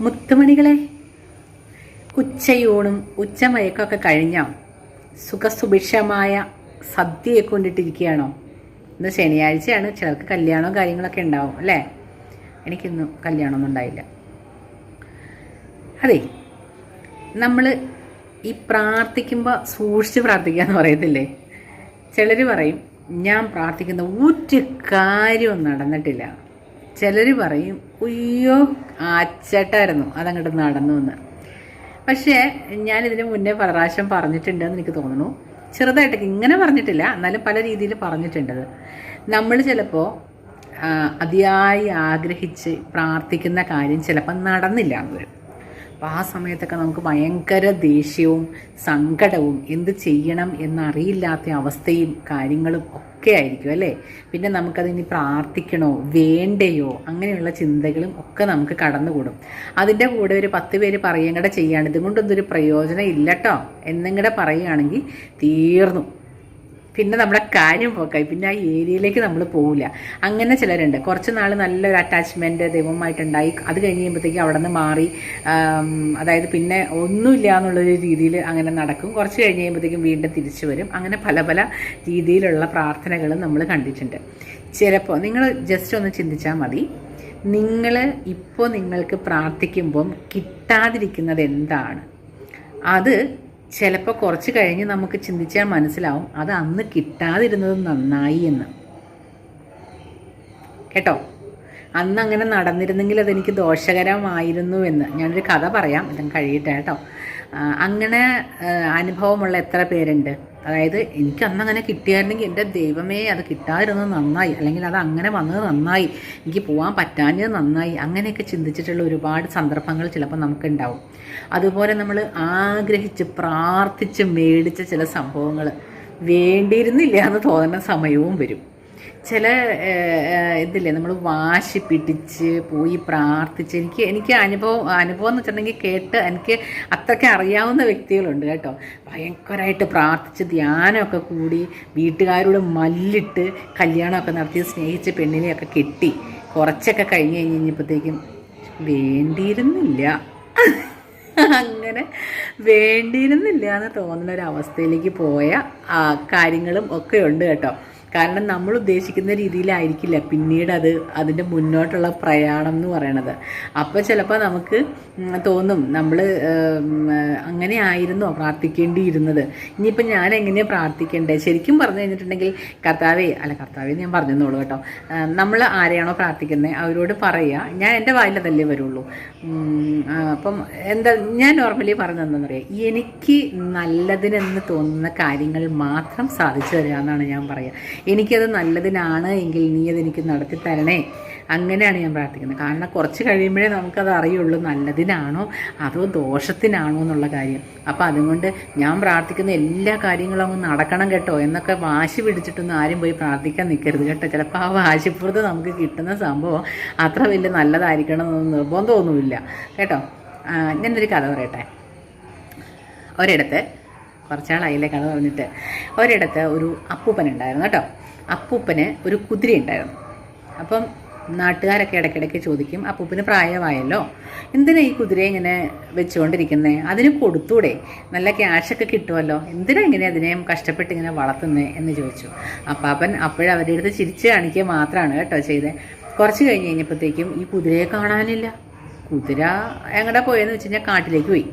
മുത്തുമണികളെ ഉച്ചയൂണും ഉച്ചമയക്കൊക്കെ കഴിഞ്ഞോ? സുഖസുഭിക്ഷമായ സദ്യയൊക്കെ കൊണ്ടിട്ടിരിക്കുകയാണോ ഇന്ന് ശനിയാഴ്ചയാണ് ചിലർക്ക് കല്യാണവും കാര്യങ്ങളൊക്കെ ഉണ്ടാവും അല്ലേ? എനിക്കിന്ന് കല്യാണമൊന്നും ഉണ്ടായില്ല. അതെ നമ്മൾ ഈ പ്രാർത്ഥിക്കുമ്പോൾ സൂക്ഷിച്ച് പ്രാർത്ഥിക്കുക എന്ന് പറയത്തില്ലേ? ചിലർ പറയും ഞാൻ പ്രാർത്ഥിക്കുന്ന ഒരു കാര്യവും നടന്നിട്ടില്ല. ചിലർ പറയും അയ്യോ ആച്ചേട്ടായിരുന്നു. അതങ്ങോട്ട് നടന്നു എന്ന്. പക്ഷേ ഞാനിതിന് മുന്നേ പല പ്രാവശ്യം പറഞ്ഞിട്ടുണ്ടെന്ന് എനിക്ക് തോന്നുന്നു. ചെറുതായിട്ടൊക്കെ ഇങ്ങനെ പറഞ്ഞിട്ടില്ല എന്നാലും പല രീതിയിൽ പറഞ്ഞിട്ടുണ്ടത് നമ്മൾ ചിലപ്പോൾ അതിയായി ആഗ്രഹിച്ച് പ്രാർത്ഥിക്കുന്ന കാര്യം ചിലപ്പോൾ നടന്നില്ല എന്ന് വരും. അപ്പോൾ ആ സമയത്തൊക്കെ നമുക്ക് ഭയങ്കര ദേഷ്യവും സങ്കടവും എന്ത് ചെയ്യണം എന്നറിയില്ലാത്ത അവസ്ഥയും കാര്യങ്ങളും ഒക്കെ ആയിരിക്കും അല്ലേ? പിന്നെ നമുക്കതിനി പ്രാർത്ഥിക്കണോ വേണ്ടയോ അങ്ങനെയുള്ള ചിന്തകളും ഒക്കെ നമുക്ക് കടന്നുകൂടും. അതിന്റെ കൂടെ ഒരു പത്ത് പേര് പറയും കൂടെ ചെയ്യാണ്. ഇതുകൊണ്ടൊന്നും ഒരു പ്രയോജനം ഇല്ലട്ടോ എന്നും കൂടെ പറയുകയാണെങ്കിൽ തീർന്നു. പിന്നെ നമ്മുടെ കാര്യം പോക്കായി പിന്നെ ആ ഏരിയയിലേക്ക് നമ്മൾ പോവില്ല. അങ്ങനെ ചിലരുണ്ട്. കുറച്ച് നാൾ നല്ലൊരു അറ്റാച്ച്മെന്റ് ദൈവമായിട്ടുണ്ടായി അത് കഴിഞ്ഞ് കഴിയുമ്പോഴത്തേക്കും അവിടെ നിന്ന് മാറി അതായത് പിന്നെ ഒന്നുമില്ല എന്നുള്ളൊരു രീതിയിൽ അങ്ങനെ നടക്കും. കുറച്ച് കഴിഞ്ഞ് കഴിയുമ്പോഴത്തേക്കും വീണ്ടും തിരിച്ചു വരും. അങ്ങനെ പല പല രീതിയിലുള്ള പ്രാർത്ഥനകളും നമ്മൾ കണ്ടിട്ടുണ്ട്. ചിലപ്പോൾ നിങ്ങൾ ജസ്റ്റ് ഒന്ന് ചിന്തിച്ചാൽ മതി. നിങ്ങൾ ഇപ്പോൾ നിങ്ങൾക്ക് പ്രാർത്ഥിക്കുമ്പം കിട്ടാതിരിക്കുന്നത് എന്താണ്? അത് ചിലപ്പോൾ കുറച്ച് കഴിഞ്ഞ് നമുക്ക് ചിന്തിച്ചാൽ മനസ്സിലാവും. അത് അന്ന് കിട്ടാതിരുന്നത് നന്നായി എന്ന്. കേട്ടോ? അന്ന് അങ്ങനെ നടന്നിരുന്നെങ്കിൽ അതെനിക്ക് ദോഷകരമായിരുന്നു എന്ന്. ഞാനൊരു കഥ പറയാം. ഇതും കഴിയട്ടെ കേട്ടോ. അങ്ങനെ അനുഭവമുള്ള എത്ര പേരുണ്ട്? അതായത് എനിക്ക് അന്ന് അങ്ങനെ കിട്ടിയായിരുന്നെങ്കിൽ എന്റെ ദൈവമേ അത് കിട്ടാതിരുന്നത് നന്നായി. അല്ലെങ്കിൽ അത് അങ്ങനെ വന്നത് നന്നായി. എനിക്ക് പോകാൻ പറ്റാഞ്ഞത് നന്നായി. അങ്ങനെയൊക്കെ ചിന്തിച്ചിട്ടുള്ള ഒരുപാട് സന്ദർഭങ്ങൾ ചിലപ്പോൾ നമുക്കുണ്ടാവും. അതുപോലെ നമ്മൾ ആഗ്രഹിച്ച് പ്രാർത്ഥിച്ച് മേടിച്ച ചില സംഭവങ്ങൾ. വേണ്ടിയിരുന്നില്ല എന്ന് തോന്നുന്ന സമയവും വരും. ചില ഇതില്ലേ നമ്മൾ വാശി പിടിച്ച് പോയി പ്രാർത്ഥിച്ച് എനിക്ക് എനിക്ക് അനുഭവം അനുഭവം എന്ന് വെച്ചിട്ടുണ്ടെങ്കിൽ കേട്ട് എനിക്ക് അത്രയ്ക്ക് അറിയാവുന്ന വ്യക്തികളുണ്ട് കേട്ടോ. ഭയങ്കരമായിട്ട് പ്രാർത്ഥിച്ച് ധ്യാനമൊക്കെ കൂടി വീട്ടുകാരോട് മല്ലിട്ട് കല്യാണമൊക്കെ നടത്തി സ്നേഹിച്ച് പെണ്ണിനെയൊക്കെ കെട്ടി കുറച്ചൊക്കെ കഴിഞ്ഞ് കഴിഞ്ഞ് കഴിഞ്ഞപ്പോഴത്തേക്കും വേണ്ടിയിരുന്നില്ല. അങ്ങനെ വേണ്ടിയിരുന്നില്ല എന്ന് തോന്നുന്ന ഒരു അവസ്ഥയിലേക്ക് പോയ കാര്യങ്ങളും ഒക്കെ ഉണ്ട് കേട്ടോ. കാരണം നമ്മൾ ഉദ്ദേശിക്കുന്ന രീതിയിലായിരിക്കില്ല പിന്നീട് അത് അതിന്റെ മുന്നോട്ടുള്ള പ്രയാണം എന്ന് പറയണത്. അപ്പോൾ ചിലപ്പോൾ നമുക്ക് തോന്നും നമ്മൾ അങ്ങനെ ആയിരുന്നോ പ്രാർത്ഥിക്കേണ്ടിയിരുന്നത്. ഇനിയിപ്പോൾ ഞാൻ എങ്ങനെയാണ് പ്രാർത്ഥിക്കേണ്ടത് ശരിക്കും പറഞ്ഞു കഴിഞ്ഞിട്ടുണ്ടെങ്കിൽ കർത്താവേ അല്ല കർത്താവേ ഞാൻ പറഞ്ഞെന്നോളൂ കേട്ടോ. നമ്മൾ ആരെയാണോ പ്രാർത്ഥിക്കുന്നത് അവരോട് പറയുക ഞാൻ എന്റെ വായിലതല്ലേ വരുള്ളൂ. അപ്പം എന്താ ഞാൻ നോർമലി പറഞ്ഞതെന്ന് പറയാം എനിക്ക് നല്ലതിനെന്ന് തോന്നുന്ന കാര്യങ്ങൾ മാത്രം സാധിച്ചു തരിക എന്നാണ് ഞാൻ പറയുക എനിക്കത് നല്ലതിനാണ് എങ്കിൽ നീ അതെനിക്ക് നടത്തി തരണേ. അങ്ങനെയാണ് ഞാൻ പ്രാർത്ഥിക്കുന്നത്. കാരണം കുറച്ച് കഴിയുമ്പോഴേ നമുക്കത് അറിയുള്ളൂ നല്ലതിനാണോ അതോ ദോഷത്തിനാണോ എന്നുള്ള കാര്യം. അപ്പോൾ അതുകൊണ്ട് ഞാൻ പ്രാർത്ഥിക്കുന്ന എല്ലാ കാര്യങ്ങളും അങ്ങ് നടക്കണം കേട്ടോ എന്നൊക്കെ വാശി പിടിച്ചിട്ടൊന്നും ആരും പോയി പ്രാർത്ഥിക്കാൻ നിൽക്കരുത് കേട്ടോ. ചിലപ്പോൾ ആ വാശിപ്പുറത്ത് നമുക്ക് കിട്ടുന്ന സംഭവം അത്ര വലിയ നല്ലതായിരിക്കണം എന്നൊന്നും നിർബന്ധമൊന്നുമില്ല. കേട്ടോ? ഞാനൊരു കഥ പറയട്ടെ. ഒരിടത്ത് കുറച്ചാളായില്ലേ കഥ പറഞ്ഞിട്ട്. ഒരിടത്ത് ഒരു അപ്പൂപ്പൻ ഉണ്ടായിരുന്നു കേട്ടോ. അപ്പൂപ്പന് ഒരു കുതിര ഉണ്ടായിരുന്നു. അപ്പം നാട്ടുകാരൊക്കെ ഇടയ്ക്കിടയ്ക്ക് ചോദിക്കും അപ്പൂപ്പന് പ്രായമായല്ലോ? എന്തിനാ ഈ കുതിരയെ ഇങ്ങനെ വെച്ചുകൊണ്ടിരിക്കുന്നത് അതിന് കൊടുത്തൂടെ? നല്ല ക്യാഷൊക്കെ കിട്ടുമല്ലോ? എന്തിനാ ഇങ്ങനെ അതിനെ കഷ്ടപ്പെട്ട് ഇങ്ങനെ വളർത്തുന്നത് എന്ന് ചോദിച്ചു. അപ്പാപ്പൻ അപ്പോഴവരുടെ അടുത്ത് ചിരിച്ച് കാണിക്കുക മാത്രമാണ് കേട്ടോ ചെയ്തത് കുറച്ച് കഴിഞ്ഞ് കഴിഞ്ഞപ്പോഴത്തേക്കും ഈ കുതിരയെ കാണാനില്ല. കുതിര എങ്ങടെ പോയെന്ന് വെച്ച് കഴിഞ്ഞാൽ കാട്ടിലേക്ക് പോയി.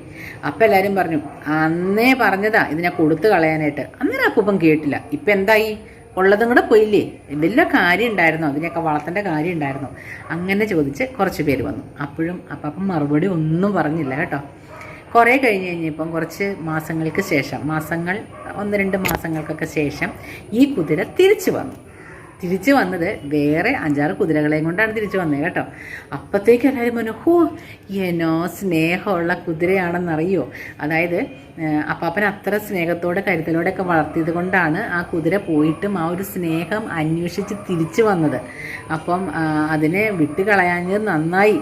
അപ്പം എല്ലാവരും പറഞ്ഞു അന്നേ പറഞ്ഞതാ ഇതിനെ കൊടുത്തു കളയാനായിട്ട്. അന്നേരം അപ്പൂപ്പം കേട്ടില്ല. ഇപ്പം എന്തായി? ഉള്ളതും കൂടെ പോയില്ലേ? വലിയ കാര്യം ഉണ്ടായിരുന്നോ? അതിനെയൊക്കെ വളർത്തേണ്ട കാര്യം ഉണ്ടായിരുന്നോ? അങ്ങനെ ചോദിച്ച് കുറച്ച് പേര് വന്നു. അപ്പോഴും അപ്പം മറുപടി ഒന്നും പറഞ്ഞില്ല കേട്ടോ. കുറേ കഴിഞ്ഞ് കഴിഞ്ഞപ്പം കുറച്ച് മാസങ്ങൾക്ക് ശേഷം മാസങ്ങൾ ഒന്ന് രണ്ട് മാസങ്ങൾക്കൊക്കെ ശേഷം ഈ കുതിര തിരിച്ചു വന്നു. തിരിച്ചു വന്നത് വേറെ അഞ്ചാറ് കുതിരകളെയും കൊണ്ടാണ് തിരിച്ചു വന്നത് കേട്ടോ. അപ്പോഴത്തേക്ക് എല്ലാവരും പറഞ്ഞു ഹോ എന്നോ സ്നേഹമുള്ള കുതിരയാണെന്നറിയോ? അതായത് അപ്പാപ്പൻ അത്ര സ്നേഹത്തോടെ കരുതലോടെയൊക്കെ വളർത്തിയത് കൊണ്ടാണ് ആ കുതിര പോയിട്ടും ആ ഒരു സ്നേഹം അന്വേഷിച്ച് തിരിച്ചു വന്നത്. അപ്പം അതിനെ വിട്ട് കളയാഞ്ഞത് നന്നായി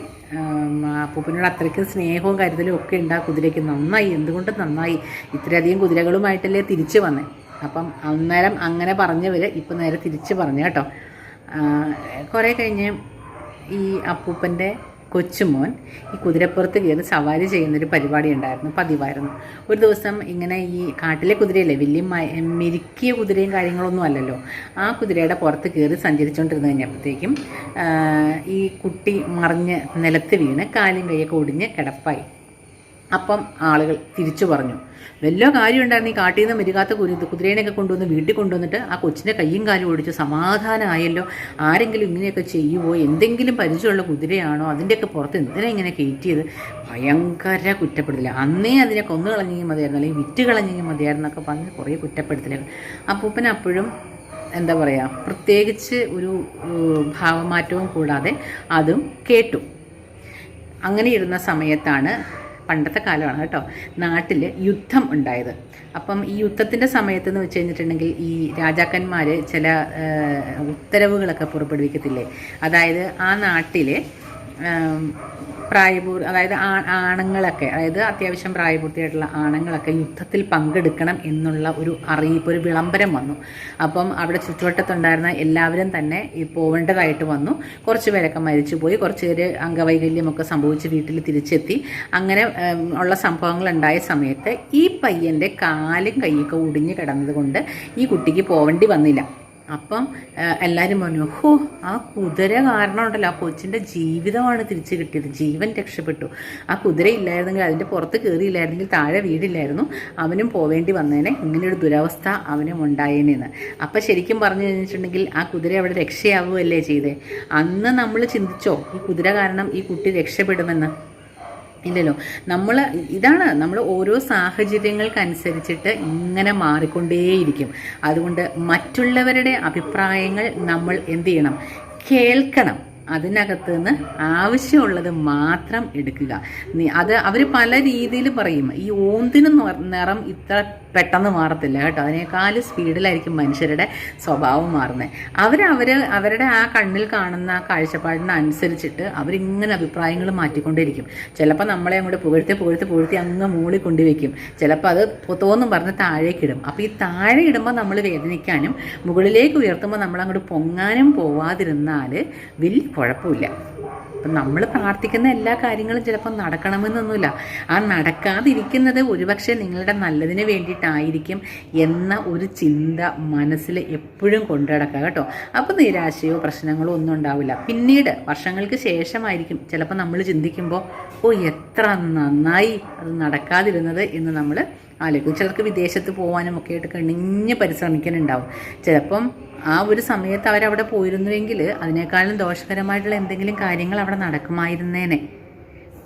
അപ്പൂപ്പനോട് അത്രയ്ക്ക് സ്നേഹവും കരുതലും ഒക്കെ ഉണ്ട് ആ കുതിരയ്ക്ക്. നന്നായി എന്തുകൊണ്ട് നന്നായി. ഇത്രയധികം കുതിരകളുമായിട്ടല്ലേ തിരിച്ചു വന്നേ. അപ്പം അന്നേരം അങ്ങനെ പറഞ്ഞവർ ഇപ്പം നേരെ തിരിച്ച് പറഞ്ഞു കേട്ടോ. കുറേ കഴിഞ്ഞ് ഈ അപ്പൂപ്പന്റെ കൊച്ചുമോൻ ഈ കുതിരപ്പുറത്ത് കയറി സവാരി ചെയ്യുന്നൊരു പരിപാടി ഉണ്ടായിരുന്നു പതിവായിരുന്നു. ഒരു ദിവസം ഇങ്ങനെ ഈ കാട്ടിലെ കുതിരയല്ലേ വലിയ മെരുക്കിയ കുതിരയും കാര്യങ്ങളൊന്നും അല്ലല്ലോ. ആ കുതിരയുടെ പുറത്ത് കയറി സഞ്ചരിച്ചുകൊണ്ടിരുന്ന് കഴിഞ്ഞപ്പോഴത്തേക്കും ഈ കുട്ടി മറിഞ്ഞ് നിലത്ത് വീണ് കാലും കൈയൊക്കെ ഒടിഞ്ഞ് കിടപ്പായി. അപ്പം ആളുകൾ തിരിച്ചു പറഞ്ഞു. വല്ല കാര്യം ഉണ്ടായിരുന്നു ഈ കാട്ടിൽ നിന്ന് മെരുകാത്ത കുരു കുതിരേനെയൊക്കെ കൊണ്ടുവന്ന് വീട്ടിൽ കൊണ്ടുവന്നിട്ട് ആ കൊച്ചിന്റെ കയ്യും കാലും ഓടിച്ച് സമാധാനമായല്ലോ ആരെങ്കിലും ഇങ്ങനെയൊക്കെ ചെയ്യുമോ എന്തെങ്കിലും പരിചയമുള്ള കുതിരയാണോ? അതിന്റെയൊക്കെ പുറത്ത് എന്തിനാ ഇങ്ങനെ കയറ്റിയത്? ഭയങ്കര കുറ്റപ്പെടുത്തില്ല അന്നേ അതിനെ കൊന്നു കളഞ്ഞെങ്കിൽ മതിയായിരുന്നു. അല്ലെങ്കിൽ വിറ്റ് കളഞ്ഞെങ്കിൽ മതിയായിരുന്നു എന്നൊക്കെ പറഞ്ഞ് കുറേ കുറ്റപ്പെടുത്തലുകൾ. അപ്പൂപ്പൻ അപ്പോഴും എന്താ പറയുക പ്രത്യേകിച്ച് ഒരു ഭാവമാറ്റവും കൂടാതെ അതും കേട്ടു. അങ്ങനെ ഇരുന്ന സമയത്താണ് പണ്ടത്തെ കാലമാണ് കേട്ടോ നാട്ടിൽ യുദ്ധം ഉണ്ടായത്. അപ്പം ഈ യുദ്ധത്തിന്റെ സമയത്ത് എന്ന് വെച്ച് കഴിഞ്ഞിട്ടുണ്ടെങ്കിൽ ഈ രാജാക്കന്മാർ ചില ഉത്തരവുകളൊക്കെ പുറപ്പെടുവിക്കത്തില്ലേ? അതായത് ആ നാട്ടിലെ പ്രായപൂർ അതായത് ആണുങ്ങളൊക്കെ അതായത് അത്യാവശ്യം പ്രായപൂർത്തിയായിട്ടുള്ള ആണുങ്ങളൊക്കെ യുദ്ധത്തിൽ പങ്കെടുക്കണം എന്നുള്ള ഒരു അറിയിപ്പ് ഒരു വിളംബരം വന്നു. അപ്പം അവിടെ ചുറ്റുവട്ടത്തുണ്ടായിരുന്ന എല്ലാവരും തന്നെ ഈ പോവേണ്ടതായിട്ട് വന്നു. കുറച്ച് പേരൊക്കെ മരിച്ചുപോയി. കുറച്ച് പേര് അംഗവൈകല്യമൊക്കെ സംഭവിച്ച് വീട്ടിൽ തിരിച്ചെത്തി. അങ്ങനെ ഉള്ള സംഭവങ്ങൾ ഉണ്ടായ സമയത്ത് ഈ പയ്യന്റെ കാലും കൈയൊക്കെ ഒടിഞ്ഞു കിടന്നതുകൊണ്ട് ഈ കുട്ടിക്ക് പോവേണ്ടി വന്നില്ല. അപ്പം എല്ലാവരും പറഞ്ഞു ഹോ ആ കുതിര കാരണം ഉണ്ടല്ലോ ആ കൊച്ചിന്റെ ജീവിതമാണ് തിരിച്ചു കിട്ടിയത് ജീവൻ രക്ഷപ്പെട്ടു. ആ കുതിര ഇല്ലായിരുന്നെങ്കിൽ അതിന്റെ പുറത്ത് കയറിയില്ലായിരുന്നെങ്കിൽ താഴെ വീടില്ലായിരുന്നു അവനും പോവേണ്ടി വന്നേനെ ഇങ്ങനെയൊരു ദുരവസ്ഥ അവനും ഉണ്ടായേനെന്ന്. അപ്പം ശരിക്കും പറഞ്ഞു കഴിഞ്ഞിട്ടുണ്ടെങ്കിൽ ആ കുതിര അവിടെ രക്ഷയാവുകയല്ലേ ചെയ്തേ? അന്ന് നമ്മൾ ചിന്തിച്ചോ ഈ കുതിര കാരണം ഈ കുട്ടി രക്ഷപ്പെടുമെന്ന്? ഇല്ലല്ലോ. നമ്മൾ ഇതാണ് നമ്മൾ ഓരോ സാഹചര്യങ്ങൾക്കനുസരിച്ചിട്ട് ഇങ്ങനെ മാറിക്കൊണ്ടേയിരിക്കും. അതുകൊണ്ട് മറ്റുള്ളവരുടെ അഭിപ്രായങ്ങൾ നമ്മൾ എന്ത് ചെയ്യണം? കേൾക്കണം. അതിനകത്ത് നിന്ന് ആവശ്യമുള്ളത് മാത്രം എടുക്കുക. അത് അവർ പല രീതിയിൽ പറയും. ഈ ഓന്തിന് നിറ- ഇത്ര പെട്ടെന്ന് മാറത്തില്ല കേട്ടോ. അതിനേക്കാൾ സ്പീഡിലായിരിക്കും മനുഷ്യരുടെ സ്വഭാവം മാറുന്നത്. അവർ അവർ അവരുടെ ആ കണ്ണിൽ കാണുന്ന കാഴ്ചപ്പാടിനനുസരിച്ചിട്ട് അവരിങ്ങനെ അഭിപ്രായങ്ങൾ മാറ്റിക്കൊണ്ടിരിക്കും. ചിലപ്പോൾ നമ്മളെ അങ്ങോട്ട് പുകഴ്ത്തി പുകഴ്ത്തി പുകഴ്ത്തി അങ്ങ് മൂളി കൊണ്ടുവയ്ക്കും ചിലപ്പോൾ അത് തോന്നും പറഞ്ഞ് താഴേക്കിടും അപ്പോൾ ഈ താഴെ ഇടുമ്പോൾ നമ്മൾ വേദനിക്കാനും മുകളിലേക്ക് ഉയർത്തുമ്പോൾ നമ്മൾ അങ്ങോട്ട് പൊങ്ങാനും പോവാതിരുന്നാൽ വലിയ കുഴപ്പമില്ല. അപ്പം നമ്മൾ പ്രാർത്ഥിക്കുന്ന എല്ലാ കാര്യങ്ങളും ചിലപ്പോൾ നടക്കണമെന്നൊന്നുമില്ല. ആ നടക്കാതിരിക്കുന്നത് ഒരുപക്ഷെ നിങ്ങളുടെ നല്ലതിന് വേണ്ടിയിട്ടായിരിക്കും എന്ന ഒരു ചിന്ത മനസ്സിൽ എപ്പോഴും കൊണ്ടു നടക്കുക കേട്ടോ. അപ്പോൾ നിരാശയോ പ്രശ്നങ്ങളോ ഒന്നും ഉണ്ടാവില്ല. പിന്നീട് വർഷങ്ങൾക്ക് ശേഷമായിരിക്കും ചിലപ്പോൾ നമ്മൾ ചിന്തിക്കുമ്പോൾ ഓ എത്ര നന്നായി അത് നടക്കാതിരുന്നത് എന്ന് നമ്മൾ ആലോചിക്കും ചിലർക്ക് വിദേശത്ത് പോകാനും ഒക്കെ ആയിട്ട് കണിഞ്ഞ് പരിശ്രമിക്കാനുണ്ടാവും ചിലപ്പം ആ ഒരു സമയത്ത് അവരവിടെ പോയിരുന്നുവെങ്കിൽ അതിനേക്കാളും ദോഷകരമായിട്ടുള്ള എന്തെങ്കിലും കാര്യങ്ങൾ അവിടെ നടക്കുമായിരുന്നേനെ.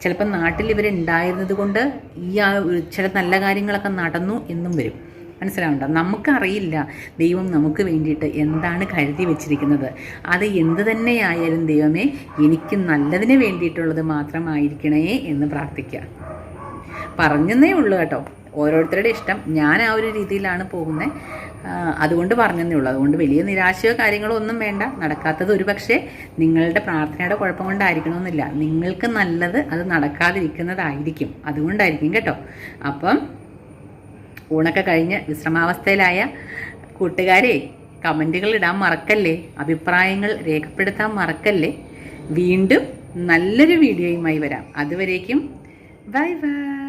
ചിലപ്പം നാട്ടിൽ ഇവരുണ്ടായിരുന്നത് കൊണ്ട് ഈ ആ ചില നല്ല കാര്യങ്ങളൊക്കെ നടന്നു എന്നും വരും. മനസ്സിലാവുണ്ടോ നമുക്കറിയില്ല. ദൈവം നമുക്ക് വേണ്ടിയിട്ട് എന്താണ് കരുതി വെച്ചിരിക്കുന്നത്. അത് എന്ത് തന്നെയായാലും ദൈവമേ എനിക്ക് നല്ലതിന് വേണ്ടിയിട്ടുള്ളത് മാത്രമായിരിക്കണേ എന്ന് പ്രാർത്ഥിക്കുക. പറഞ്ഞെന്നേ ഉള്ളൂ കേട്ടോ. ഓരോരുത്തരുടെ ഇഷ്ടം. ഞാൻ ആ ഒരു രീതിയിലാണ് പോകുന്നത് അതുകൊണ്ട് പറഞ്ഞതേ ഉള്ളൂ. അതുകൊണ്ട് വലിയ നിരാശയോ കാര്യങ്ങളോ ഒന്നും വേണ്ട. നടക്കാത്തത് ഒരു പക്ഷേ നിങ്ങളുടെ പ്രാർത്ഥനയുടെ കുഴപ്പം കൊണ്ടായിരിക്കണമെന്നില്ല. നിങ്ങൾക്ക് നല്ലത് അത് നടക്കാതിരിക്കുന്നതായിരിക്കും. അതുകൊണ്ടായിരിക്കും കേട്ടോ. അപ്പം ഊണൊക്കെ കഴിഞ്ഞ് വിശ്രമാവസ്ഥയിലായ കൂട്ടുകാരെ കമന്റുകൾ ഇടാൻ മറക്കല്ലേ? അഭിപ്രായങ്ങൾ രേഖപ്പെടുത്താൻ മറക്കല്ലേ? വീണ്ടും നല്ലൊരു വീഡിയോയുമായി വരാം. അതുവരേക്കും ബൈ ബൈ.